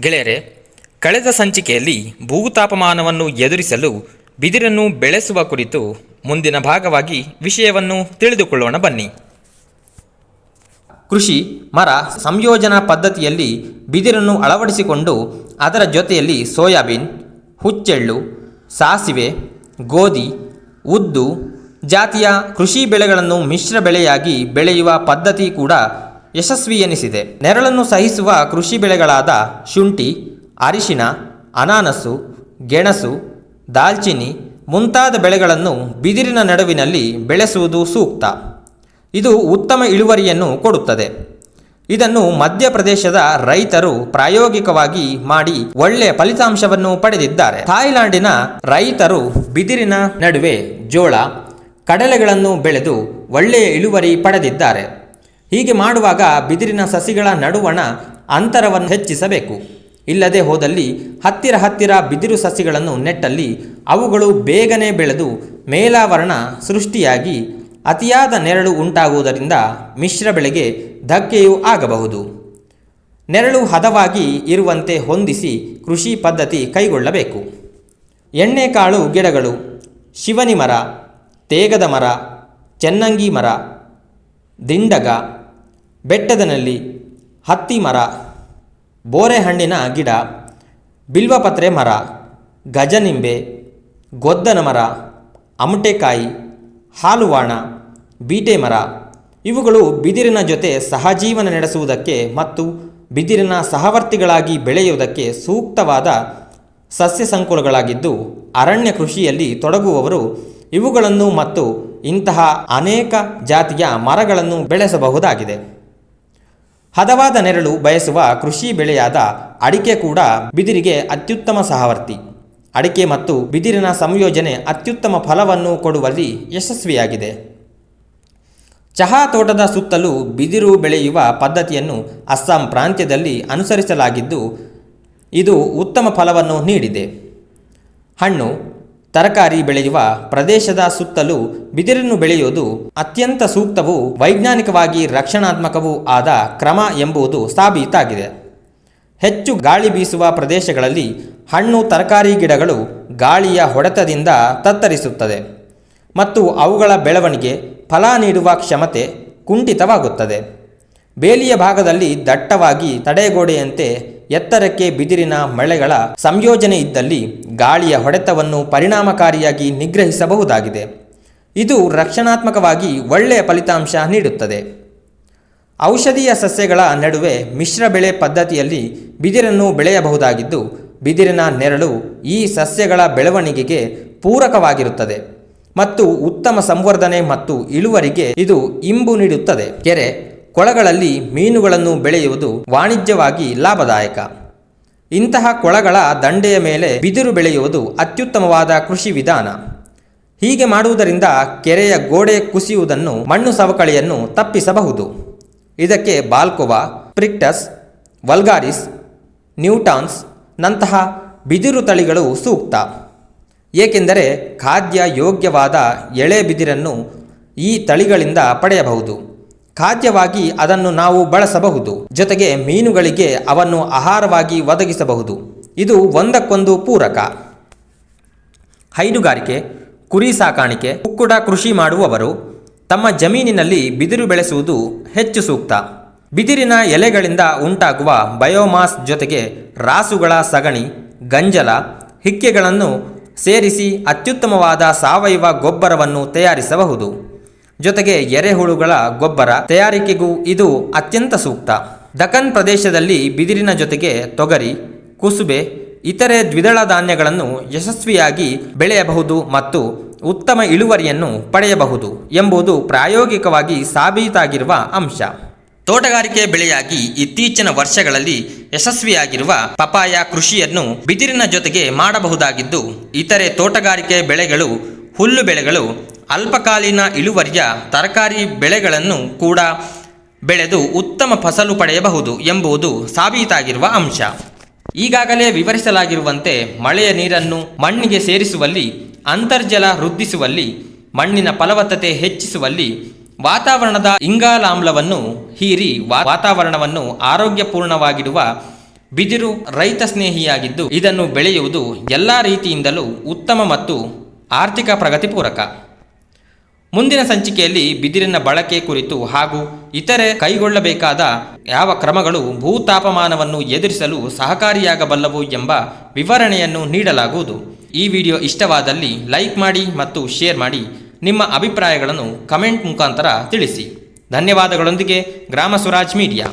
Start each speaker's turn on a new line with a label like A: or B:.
A: ಗೆಳೆಯರೆ, ಕಳೆದ ಸಂಚಿಕೆಯಲ್ಲಿ ಭೂತಾಪಮಾನವನ್ನು ಎದುರಿಸಲು ಬಿದಿರನ್ನು ಬೆಳೆಸುವ ಕುರಿತು ಮುಂದಿನ ಭಾಗವಾಗಿ ವಿಷಯವನ್ನು ತಿಳಿದುಕೊಳ್ಳೋಣ ಬನ್ನಿ.
B: ಕೃಷಿ, ಮರ ಸಂಯೋಜನಾ ಪದ್ಧತಿಯಲ್ಲಿ ಬಿದಿರನ್ನು ಅಳವಡಿಸಿಕೊಂಡು ಅದರ ಜೊತೆಯಲ್ಲಿ ಸೋಯಾಬೀನ್, ಹುಚ್ಚೆಳ್ಳು, ಸಾಸಿವೆ, ಗೋಧಿ, ಉದ್ದು ಜಾತಿಯ ಕೃಷಿ ಬೆಳೆಗಳನ್ನು ಮಿಶ್ರ ಬೆಳೆಯಾಗಿ ಬೆಳೆಯುವ ಪದ್ಧತಿ ಕೂಡ ಯಶಸ್ವಿ ಎನಿಸಿದೆ. ನೆರಳನ್ನು ಸಹಿಸುವ ಕೃಷಿ ಬೆಳೆಗಳಾದ ಶುಂಠಿ ಅರಿಶಿನ ಅನಾನಸು, ಗೆಣಸು ದಾಲ್ಚಿನಿ ಮುಂತಾದ ಬೆಳೆಗಳನ್ನು ಬಿದಿರಿನ ನಡುವಿನಲ್ಲಿ ಬೆಳೆಸುವುದು ಸೂಕ್ತ. ಇದು ಉತ್ತಮ ಇಳುವರಿಯನ್ನು ಕೊಡುತ್ತದೆ. ಇದನ್ನು ಮಧ್ಯಪ್ರದೇಶದ ರೈತರು ಪ್ರಾಯೋಗಿಕವಾಗಿ ಮಾಡಿ ಒಳ್ಳೆಯ ಫಲಿತಾಂಶವನ್ನು ಪಡೆದಿದ್ದಾರೆ. ಥಾಯ್ಲ್ಯಾಂಡಿನ ರೈತರು ಬಿದಿರಿನ ನಡುವೆ ಜೋಳ, ಕಡಲೆಗಳನ್ನು ಬೆಳೆದು ಒಳ್ಳೆಯ ಇಳುವರಿ ಪಡೆದಿದ್ದಾರೆ. ಹೀಗೆ ಮಾಡುವಾಗ ಬಿದಿರಿನ ಸಸಿಗಳ ನಡುವಣ ಅಂತರವನ್ನು ಹೆಚ್ಚಿಸಬೇಕು. ಇಲ್ಲದೆ ಹೋದಲ್ಲಿ ಹತ್ತಿರ ಹತ್ತಿರ ಬಿದಿರು ಸಸಿಗಳನ್ನು ನೆಟ್ಟಲ್ಲಿ ಅವುಗಳು ಬೇಗನೆ ಬೆಳೆದು ಮೇಲಾವರಣ ಸೃಷ್ಟಿಯಾಗಿ ಅತಿಯಾದ ನೆರಳು ಉಂಟಾಗುವುದರಿಂದ ಮಿಶ್ರ ಬೆಳೆಗೆ ಧಕ್ಕೆಯೂ ಆಗಬಹುದು. ನೆರಳು ಹದವಾಗಿ ಇರುವಂತೆ ಹೊಂದಿಸಿ ಕೃಷಿ ಪದ್ಧತಿ ಕೈಗೊಳ್ಳಬೇಕು. ಎಣ್ಣೆಕಾಳು ಗಿಡಗಳು, ಶಿವನಿ ಮರ, ತೇಗದ ಮರ, ಚೆನ್ನಂಗಿ ಮರ, ದಿಂಡಗ ಬೆಟ್ಟದನಲ್ಲಿ ಹತ್ತಿ ಮರ, ಬೋರೆಹಣ್ಣಿನ ಗಿಡ, ಬಿಲ್ವಪತ್ರೆ ಮರ, ಗಜನಿಂಬೆ, ಗೊದ್ದನ ಮರ, ಅಮಟೆಕಾಯಿ, ಹಾಲುವಾಣ, ಬೀಟೆ ಮರ, ಇವುಗಳು ಬಿದಿರಿನ ಜೊತೆ ಸಹಜೀವನ ನಡೆಸುವುದಕ್ಕೆ ಮತ್ತು ಬಿದಿರಿನ ಸಹವರ್ತಿಗಳಾಗಿ ಬೆಳೆಯುವುದಕ್ಕೆ ಸೂಕ್ತವಾದ ಸಸ್ಯ ಸಂಕುಲಗಳಾಗಿದ್ದು, ಅರಣ್ಯ ಕೃಷಿಯಲ್ಲಿ ತೊಡಗುವವರು ಇವುಗಳನ್ನು ಮತ್ತು ಇಂತಹ ಅನೇಕ ಜಾತಿಯ ಮರಗಳನ್ನು ಬೆಳೆಸಬಹುದಾಗಿದೆ. ಹದವಾದ ನೆರಳು ಬಯಸುವ ಕೃಷಿ ಬೆಳೆಯಾದ ಅಡಿಕೆ ಕೂಡ ಬಿದಿರಿಗೆ ಅತ್ಯುತ್ತಮ ಸಹವರ್ತಿ. ಅಡಿಕೆ ಮತ್ತು ಬಿದಿರಿನ ಸಂಯೋಜನೆ ಅತ್ಯುತ್ತಮ ಫಲವನ್ನು ಕೊಡುವಲ್ಲಿ ಯಶಸ್ವಿಯಾಗಿದೆ. ಚಹಾ ತೋಟದ ಸುತ್ತಲೂ ಬಿದಿರು ಬೆಳೆಯುವ ಪದ್ಧತಿಯನ್ನು ಅಸ್ಸಾಂ ಪ್ರಾಂತ್ಯದಲ್ಲಿ ಅನುಸರಿಸಲಾಗಿದ್ದು, ಇದು ಉತ್ತಮ ಫಲವನ್ನು ನೀಡಿದೆ. ಹಣ್ಣು ತರಕಾರಿ ಬೆಳೆಯುವ ಪ್ರದೇಶದ ಸುತ್ತಲೂ ಬಿದಿರನ್ನು ಬೆಳೆಯುವುದು ಅತ್ಯಂತ ಸೂಕ್ತವೂ ವೈಜ್ಞಾನಿಕವಾಗಿ ರಕ್ಷಣಾತ್ಮಕವೂ ಆದ ಕ್ರಮ ಎಂಬುದು ಸಾಬೀತಾಗಿದೆ. ಹೆಚ್ಚು ಗಾಳಿ ಬೀಸುವ ಪ್ರದೇಶಗಳಲ್ಲಿ ಹಣ್ಣು, ತರಕಾರಿ ಗಿಡಗಳು ಗಾಳಿಯ ಹೊಡೆತದಿಂದ ತತ್ತರಿಸುತ್ತದೆ ಮತ್ತು ಅವುಗಳ ಬೆಳವಣಿಗೆ ಫಲ ನೀಡುವ ಕ್ಷಮತೆ ಕುಂಠಿತವಾಗುತ್ತದೆ. ಬೇಲಿಯ ಭಾಗದಲ್ಲಿ ದಟ್ಟವಾಗಿ ತಡೆಗೋಡೆಯಂತೆ ಎತ್ತರಕ್ಕೆ ಬಿದಿರಿನ ಮಳೆಗಳ ಸಂಯೋಜನೆ ಇದ್ದಲ್ಲಿ ಗಾಳಿಯ ಹೊಡೆತವನ್ನು ಪರಿಣಾಮಕಾರಿಯಾಗಿ ನಿಗ್ರಹಿಸಬಹುದಾಗಿದೆ. ಇದು ರಕ್ಷಣಾತ್ಮಕವಾಗಿ ಒಳ್ಳೆಯ ಫಲಿತಾಂಶ ನೀಡುತ್ತದೆ. ಔಷಧೀಯ ಸಸ್ಯಗಳ ನಡುವೆ ಮಿಶ್ರ ಬೆಳೆ ಪದ್ಧತಿಯಲ್ಲಿ ಬಿದಿರನ್ನು ಬೆಳೆಯಬಹುದಾಗಿದ್ದು, ಬಿದಿರಿನ ನೆರಳು ಈ ಸಸ್ಯಗಳ ಬೆಳವಣಿಗೆಗೆ ಪೂರಕವಾಗಿರುತ್ತದೆ ಮತ್ತು ಉತ್ತಮ ಸಂವರ್ಧನೆ ಮತ್ತು ಇಳುವರಿಗೆ ಇದು ಇಂಬು ನೀಡುತ್ತದೆ. ಕೆರೆ ಕೊಳಗಳಲ್ಲಿ ಮೀನುಗಳನ್ನು ಬೆಳೆಯುವುದು ವಾಣಿಜ್ಯವಾಗಿ ಲಾಭದಾಯಕ. ಇಂತಹ ಕೊಳಗಳ ದಂಡೆಯ ಮೇಲೆ ಬಿದಿರು ಬೆಳೆಯುವುದು ಅತ್ಯುತ್ತಮವಾದ ಕೃಷಿ ವಿಧಾನ. ಹೀಗೆ ಮಾಡುವುದರಿಂದ ಕೆರೆಯ ಗೋಡೆ ಕುಸಿಯುವುದನ್ನು ಮಣ್ಣು ಸವಕಳಿಯನ್ನು ತಪ್ಪಿಸಬಹುದು. ಇದಕ್ಕೆ ಬಾಲ್ಕೋವಾ, ಪ್ರಿಕ್ಟಸ್, ವಲ್ಗಾರಿಸ್, ನ್ಯೂಟಾನ್ಸ್ ನಂತಹ ಬಿದಿರು ತಳಿಗಳು ಸೂಕ್ತ. ಏಕೆಂದರೆ ಖಾದ್ಯ ಯೋಗ್ಯವಾದ ಎಳೆ ಬಿದಿರನ್ನು ಈ ತಳಿಗಳಿಂದ ಪಡೆಯಬಹುದು. ಖಾದ್ಯವಾಗಿ ಅದನ್ನು ನಾವು ಬಳಸಬಹುದು. ಜೊತೆಗೆ ಮೀನುಗಳಿಗೆ ಅವನ್ನು ಆಹಾರವಾಗಿ ಒದಗಿಸಬಹುದು. ಇದು ಒಂದಕ್ಕೊಂದು ಪೂರಕ. ಹೈನುಗಾರಿಕೆ, ಕುರಿ ಸಾಕಾಣಿಕೆ ಕುಕ್ಕುಡ ಕೃಷಿ ಮಾಡುವವರು ತಮ್ಮ ಜಮೀನಿನಲ್ಲಿ ಬಿದಿರು ಬೆಳೆಸುವುದು ಹೆಚ್ಚು ಸೂಕ್ತ. ಬಿದಿರಿನ ಎಲೆಗಳಿಂದ ಉಂಟಾಗುವ ಬಯೋಮಾಸ್ ಜೊತೆಗೆ ರಾಸುಗಳ ಸಗಣಿ, ಗಂಜಲ, ಹಿಕ್ಕೆಗಳನ್ನು ಸೇರಿಸಿ ಅತ್ಯುತ್ತಮವಾದ ಸಾವಯವ ಗೊಬ್ಬರವನ್ನು ತಯಾರಿಸಬಹುದು. ಜೊತೆಗೆ ಎರೆಹುಳುಗಳ ಗೊಬ್ಬರ ತಯಾರಿಕೆಗೂ ಇದು ಅತ್ಯಂತ ಸೂಕ್ತ. ದಕನ್ ಪ್ರದೇಶದಲ್ಲಿ ಬಿದಿರಿನ ಜೊತೆಗೆ ತೊಗರಿ, ಕುಸುಬೆ, ಇತರೆ ದ್ವಿದಳ ಧಾನ್ಯಗಳನ್ನು ಯಶಸ್ವಿಯಾಗಿ ಬೆಳೆಯಬಹುದು ಮತ್ತು ಉತ್ತಮ ಇಳುವರಿಯನ್ನು ಪಡೆಯಬಹುದು ಎಂಬುದು ಪ್ರಾಯೋಗಿಕವಾಗಿ ಸಾಬೀತಾಗಿರುವ ಅಂಶ. ತೋಟಗಾರಿಕೆ ಬೆಳೆಯಾಗಿ ಇತ್ತೀಚಿನ ವರ್ಷಗಳಲ್ಲಿ ಯಶಸ್ವಿಯಾಗಿರುವ ಪಪಾಯ ಕೃಷಿಯನ್ನು ಬಿದಿರಿನ ಜೊತೆಗೆ ಮಾಡಬಹುದಾಗಿದ್ದು, ಇತರೆ ತೋಟಗಾರಿಕೆ ಬೆಳೆಗಳು ಹುಲ್ಲು ಬೆಳೆಗಳು ಅಲ್ಪಕಾಲೀನ ಇಳುವರಿಯ ತರಕಾರಿ ಬೆಳೆಗಳನ್ನು ಕೂಡ ಬೆಳೆದು ಉತ್ತಮ ಫಸಲು ಪಡೆಯಬಹುದು ಎಂಬುದು ಸಾಬೀತಾಗಿರುವ ಅಂಶ. ಈಗಾಗಲೇ ವಿವರಿಸಲಾಗಿರುವಂತೆ ಮಳೆಯ ನೀರನ್ನು ಮಣ್ಣಿಗೆ ಸೇರಿಸುವಲ್ಲಿ, ಅಂತರ್ಜಲ ವೃದ್ಧಿಸುವಲ್ಲಿ, ಮಣ್ಣಿನ ಫಲವತ್ತತೆ ಹೆಚ್ಚಿಸುವಲ್ಲಿ ವಾತಾವರಣದ ಇಂಗಾಲಾಮ್ಲವನ್ನು ಹೀರಿ ವಾತಾವರಣವನ್ನು ಆರೋಗ್ಯಪೂರ್ಣವಾಗಿಡುವ ಬಿದಿರು ರೈತ ಸ್ನೇಹಿಯಾಗಿದ್ದು ಇದನ್ನು ಬೆಳೆಯುವುದು ಎಲ್ಲ ರೀತಿಯಿಂದಲೂ ಉತ್ತಮ ಮತ್ತು ಆರ್ಥಿಕ ಪ್ರಗತಿ ಪೂರಕ ಮುಂದಿನ ಸಂಚಿಕೆಯಲ್ಲಿ ಬಿದಿರಿನ ಬಳಕೆ ಕುರಿತು ಹಾಗೂ ಇತರೆ ಕೈಗೊಳ್ಳಬೇಕಾದ ಯಾವ ಕ್ರಮಗಳು ಭೂತಾಪಮಾನವನ್ನು ಎದುರಿಸಲು ಸಹಕಾರಿಯಾಗಬಲ್ಲವು ಎಂಬ ವಿವರಣೆಯನ್ನು ನೀಡಲಾಗುವುದು. ಈ ವಿಡಿಯೋ ಇಷ್ಟವಾದಲ್ಲಿ ಲೈಕ್ ಮಾಡಿ ಮತ್ತು ಶೇರ್ ಮಾಡಿ ನಿಮ್ಮ ಅಭಿಪ್ರಾಯಗಳನ್ನು ಕಮೆಂಟ್ ಮುಖಾಂತರ ತಿಳಿಸಿ. ಧನ್ಯವಾದಗಳೊಂದಿಗೆ ಗ್ರಾಮ ಸ್ವರಾಜ್ ಮೀಡಿಯಾ.